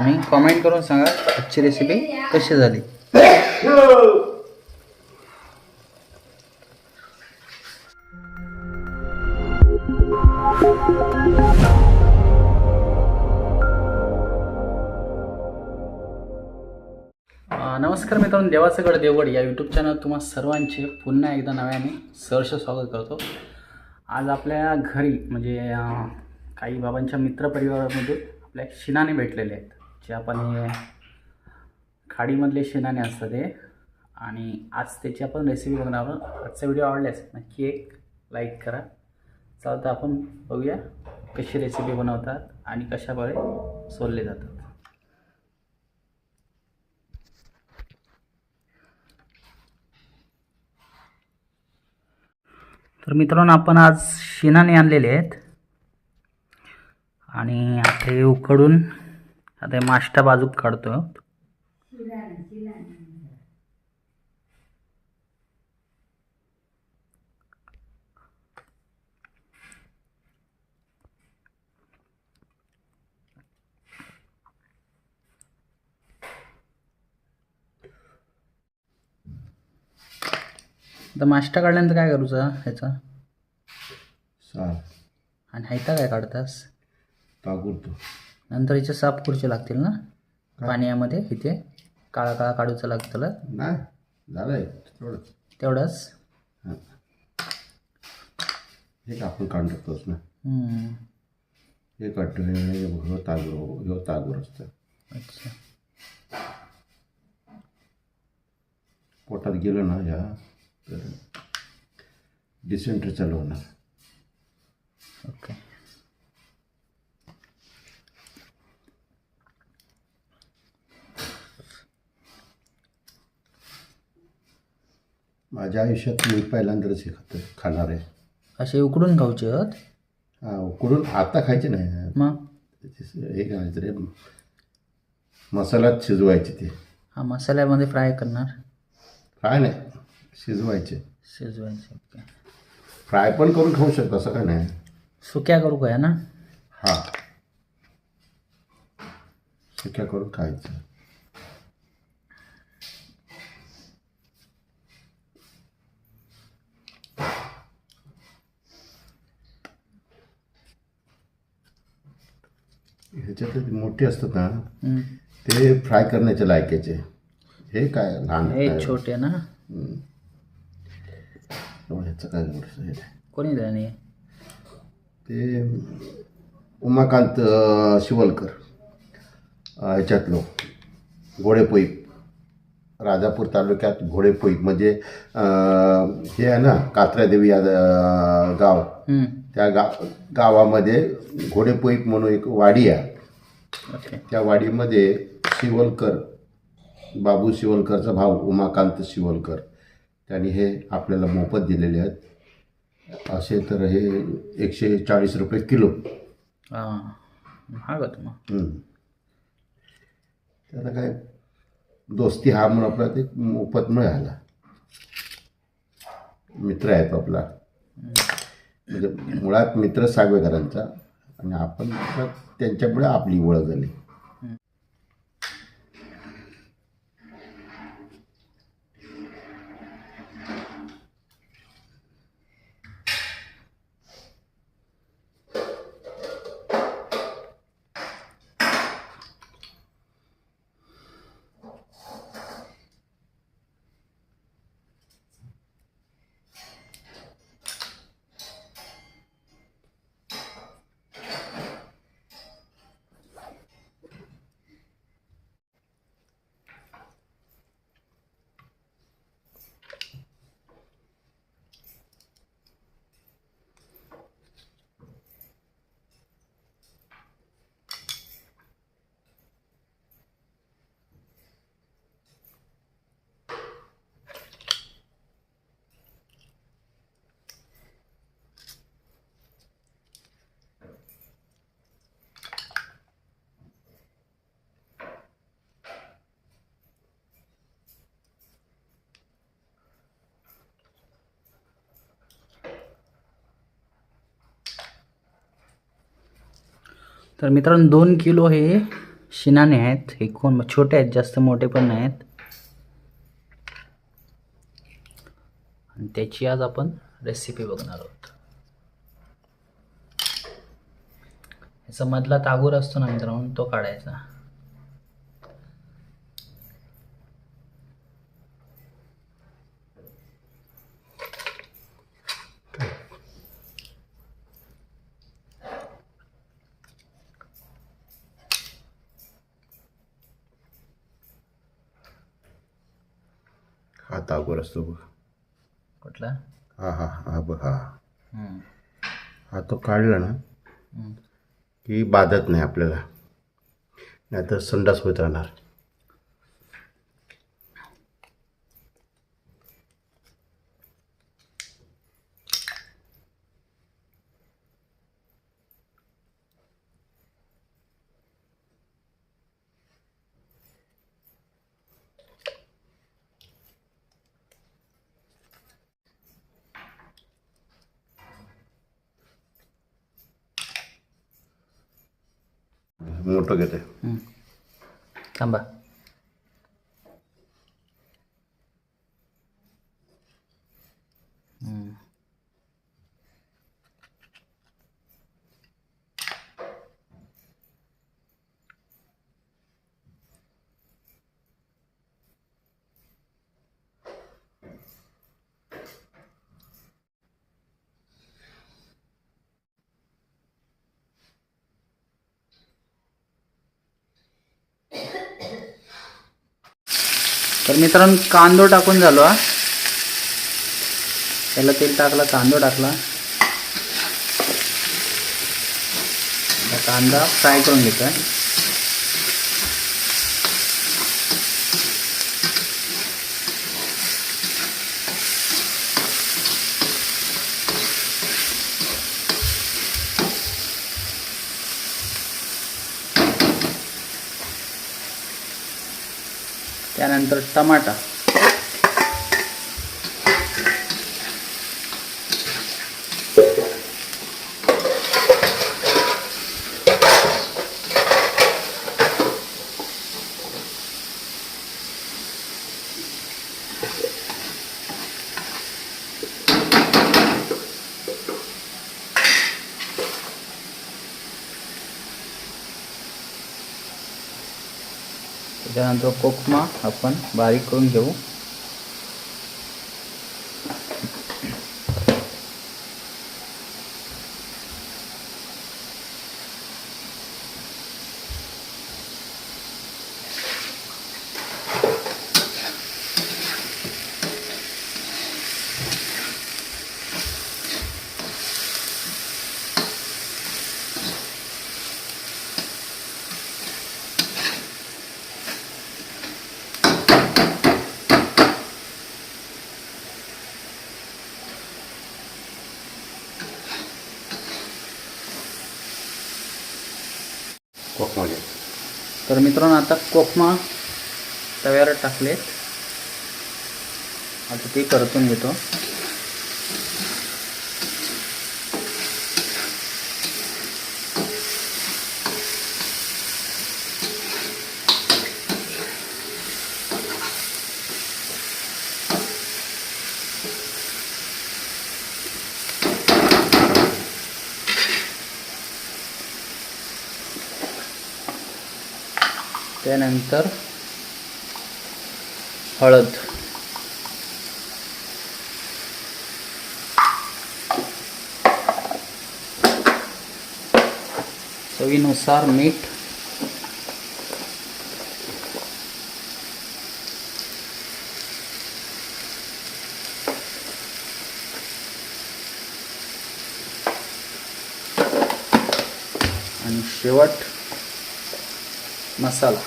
आणि कमेंट करून सांगा आजची रेसिपी कशी झाली. नमस्कार मित्रांनो देवाचं गड देवगड या यूट्यूब चॅनल तुम्हा सर्वांचे पुन्हा एकदा नव्याने सहर्ष स्वागत करतो. आज आपल्या घरी म्हणजे काही बाबांच्या मित्रपरिवारामध्ये आपल्या शिनाने भेटलेले आहेत. जे आपण हे खाडीमधले शेणाने असतात ते आणि आज त्याची आपण रेसिपी बघणार आहोत. आजचा व्हिडिओ आवडल्यास नक्की एक लाईक करा. चालतं आपण बघूया कशी रेसिपी बनवतात आणि कशाद्वारे सोलले जातात. तर मित्रांनो आपण आज शेणाने आणलेले आहेत. आणि आता हे उकडून आता हे माष्टा बाजूक काढतो तर माष्टा काढल्यानंतर काय करूचा ह्याचा? आणि ह्याचा काय काढतास? नंतर हिचे साफ खुर्चे लागतील ना? पाण्यामध्ये इथे काळा काळा काढूचं लागतं नाही झालंय तेवढंच. तेवढंच? हां. आपण काढून टाकतोच ना. हे काढतो हे तागुर ह्यो तागुर असतं अच्छा. पोटात गेलं ना ह्या तर डिसेंट्री चालू होणार ओके. माझ्या आयुष्यात मी पहिल्यांदाच हे खातो खाणार आहे. असे उकडून खाऊचे आहेत? हा उकडून आता खायचे नाही. मग? त्याचे हे करायचं रे. मसाल्यात शिजवायचे ते. हा मसाल्यामध्ये फ्राय करणार? काय नाही शिजवायचे. शिजवायचे ओके. फ्राय पण करून खाऊ शकतो असं काय नाही. सुक्या करू काय ना हा. सुक्या करून खायचं ह्याच्यातले ते मोठे असतात ना. ते फ्राय करण्याचे लायकाचे. हे काय लहान हे छोटे ना. ह्याचं काय नाही. कोणी त्याने ते उमाकांत शिवलकर ह्याच्यातलं घोडेपोईक. राजापूर तालुक्यात घोडेपोईक म्हणजे हे आहे ना कात्रादेवी या गाव. त्या गा गावामध्ये घोडेपोईक म्हणून एक वाडी आहे. त्या वाडीमध्ये शिवलकर बाबू शिवलकरचा भाऊ उमाकांत शिवलकर त्यांनी हे आपल्याला मोफत दिलेले आहेत. असे तर हे एकशे चाळीस रुपये किलो. हां. महाग होतं मग. त्याला काय दोस्ती हा म्हणून आपला ते मोफत मिळाला. मित्र आहेत आपला. म्हणजे मुळात मित्र सागवेकरांचा. आणि आपण त्यांच्यामुळे आपली ओळख झाली. तर मित्रांनो दोन किलो हे शिनाने आहेत. हे कोण छोटे आहेत जास्त मोठे पण नाही आहेत आणि त्याची आज आपण रेसिपी बघणार आहोत. याचा मधला तागूर असतो ना मित्रांनो तो काढायचा. हा तागोर असतो बघ. कुठला? हा हा हा बघ हा. हा तो काढला ना. की बाधत नाही आपल्याला. नाहीतर संडास होत राहणार. मोठं घेते तर मित्रांनो कांदो टाकून झालो हा. त्याला तेल टाकला कांदो टाकला. कांदा फ्राय करून घेतोय. त्यानंतर टमाटा. त्यानंतर कोकमा आपण बारीक करून घेऊ. तर मित्रांनो आता कोकमा तव्यावर टाकले आता ते परतून घेतो. त्यानंतर हळद. चवीनुसार मीठ. आणि शेवट मसाला.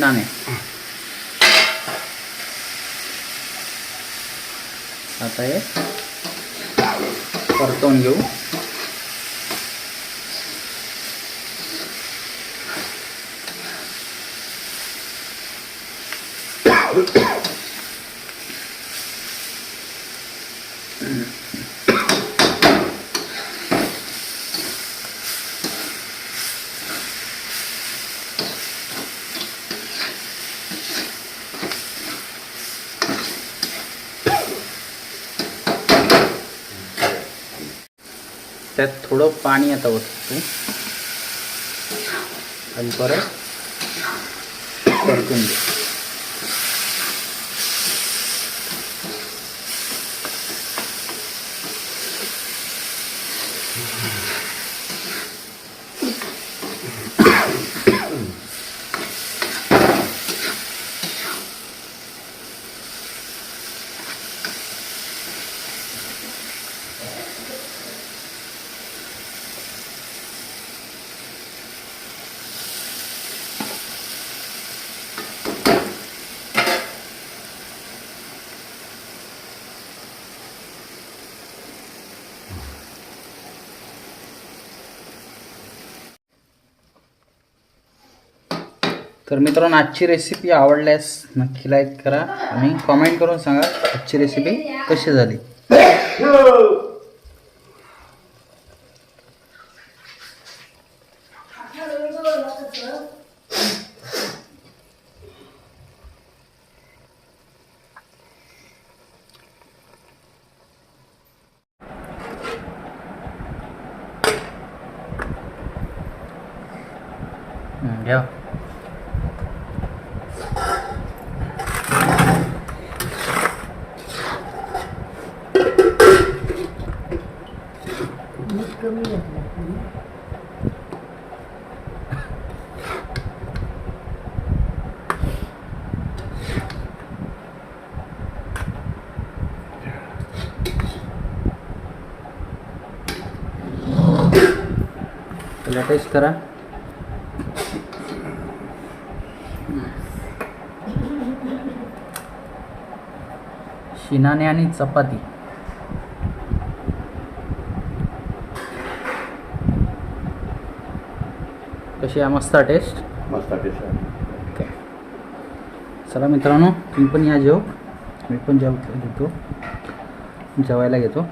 नाणे. आता हे परतवून घेऊ. त्यात थोडं पाणी आता ओततो. आणि परत परतून घेऊ तर मित्रांनो आजची रेसिपी आवडल्यास नक्की लाईक करा आणि कॉमेंट करून सांगा आजची रेसिपी कशी झाली हं, घ्या कमी घेतला त्याला टेस्ट करा. शिनाने आणि चपाती. कशी आहे मस्त टेस्ट मस्त टेस्ट. ओके चला मित्रांनो तुम्ही पण या जेव. मी पण जेव घेतो. जेवायला घेतो.